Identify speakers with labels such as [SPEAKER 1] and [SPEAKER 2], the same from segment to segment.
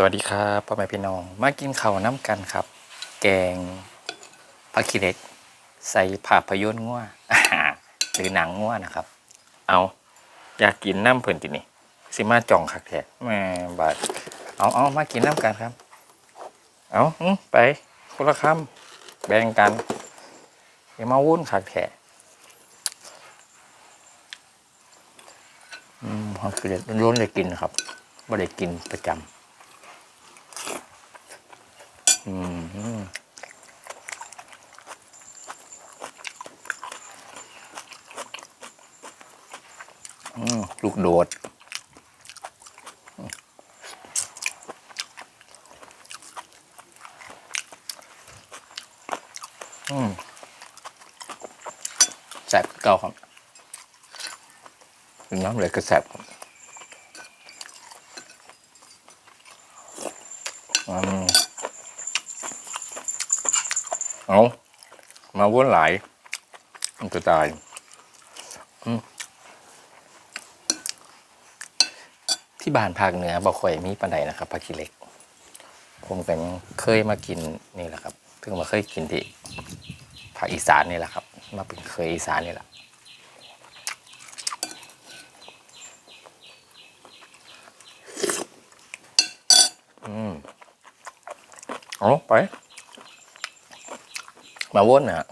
[SPEAKER 1] สวัสดีครับพ่อแม่พี่น้อง มากินข้าวน้ำกันครับ แกงผักขี้เล็ก ใส่ภาพยนตร์ง่วหรือหนังง่วนะครับ เอาอยากกินน้ำเพิ่นตินี่สิมาจ่องคักแท้แม่บาดเอาเอามากินน้ำกันครับ เอาอไปคนละคำแบ่งกันอย่ามาวุ่นคักแท้อืมผักขี้เล็กล้นเลยกินครับไม่ได้กินประจำ อืมลูกโดด อืมแสบเก่าครับน้ำเหลยก็แสบครับอืม เอามาวนหลายมันก็ตายที่บ้านภาคเหนือบ่ค่อยมีปันใดนะครับผักขี้เหล็ก ผมก็ยังเคยมากินนี่แหละครับเพิ่งมาเคยกินที่ภาคอีสานนี่แหละครับ มาเป็นเคยอีสานนี่แหละอืมเอาไป มาวนนะฮะ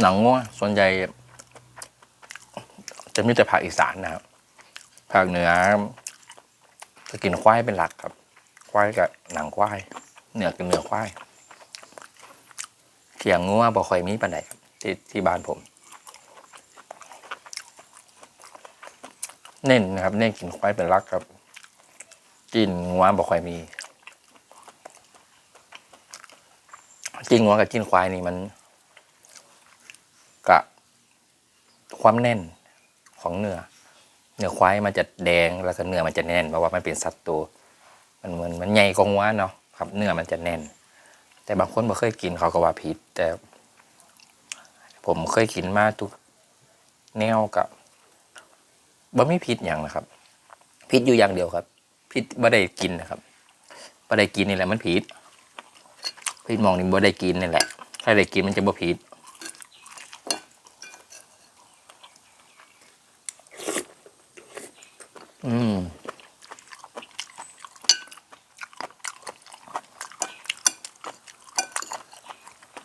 [SPEAKER 1] หนังงัวส่วนใหญ่ จะมีแต่ภาคอีสานนะครับภาคเหนือจะกินควายเป็นหลักครับ ควายกับหนังควายเหนือกับเนื้อควายเขียงงัวบ่ค่อยมีปานใดครับที่ที่บ้านผม เน้นนะครับ เน้นกินควายเป็นหลักครับ กินงัวบ่ค่อยมี กินงัวกับกินควายนี่มัน กะความแน่นของเนื้อเนื้อควายมันจะแดงแล้วก็เนื้อมันจะแน่นเพราะว่ามันเป็นสัตว์ตัวมันเหมือนมันใหญ่กว่าหัวเนาะครับเนื้อมันจะแน่น แต่บางคนบ่เคยกินเขาก็ว่าผิด แต่ ผมเคยกินมาทุกแนวกับบ่มีพิษอย่างนะครับพิษอยู่อย่างเดียวครับพิษบ่ได้กินนะครับบ่ได้กินนี่แหละมันผิดพิษมองนี่บ่ได้กินนี่แหละ ถ้าได้กินมันจะบ่ผิด อืม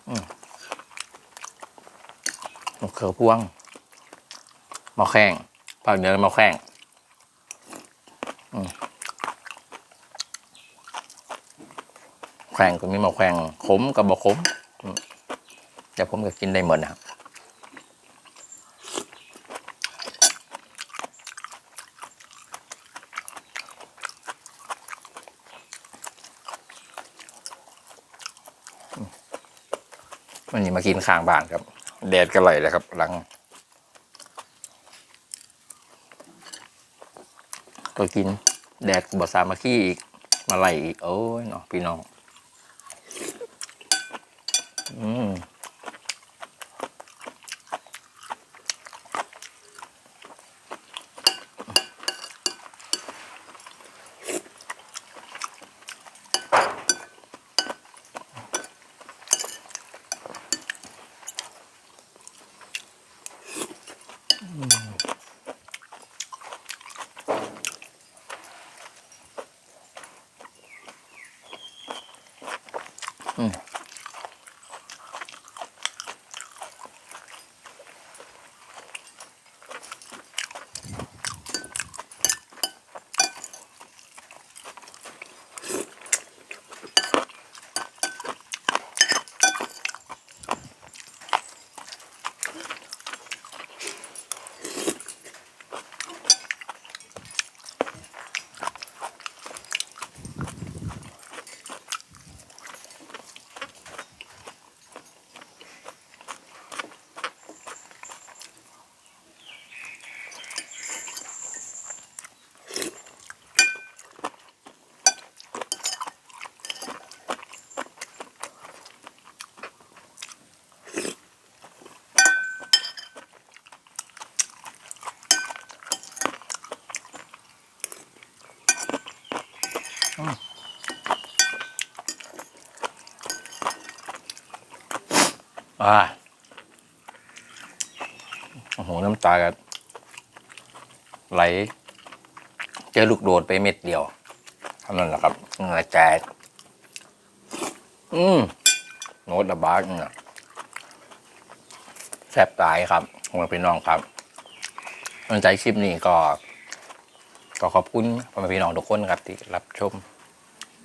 [SPEAKER 1] อืมมะ เขือพวงมะแข้งภาคเหนือมะแข้งแข้งก็มีมะแข้งขมกับบะขมอืมแต่ผมก็กินได้หมดนะครับวันนี้มากินข้างบ้านครับ แดดก็ไหลเลยครับหลัง ก็กินแดดบอสามาขี้อีก มาไหลอีก โอ้ยเนาะพี่น้อง อืม Hmm. อ่าโอ้โห น้ำตากันไหล เจอลูกโดดไปเม็ดเดียวเท่านั้นแหละครับเหงื่อแจกอืมโน้ตดะบากเนี่ยแซบตายครับผมเป็นน้องครับสนใจคลิปนี้ก็ ก็ขอบคุณพ่อแม่พี่น้องทุกคนครับที่รับชม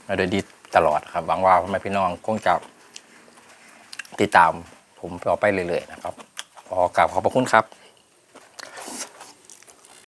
[SPEAKER 1] มาโดยดีตลอดครับหวังว่าพ่อแม่พี่น้องคงจะติดตามผมต่อไปเรื่อยๆนะครับขอกราบขอบพระคุณครับ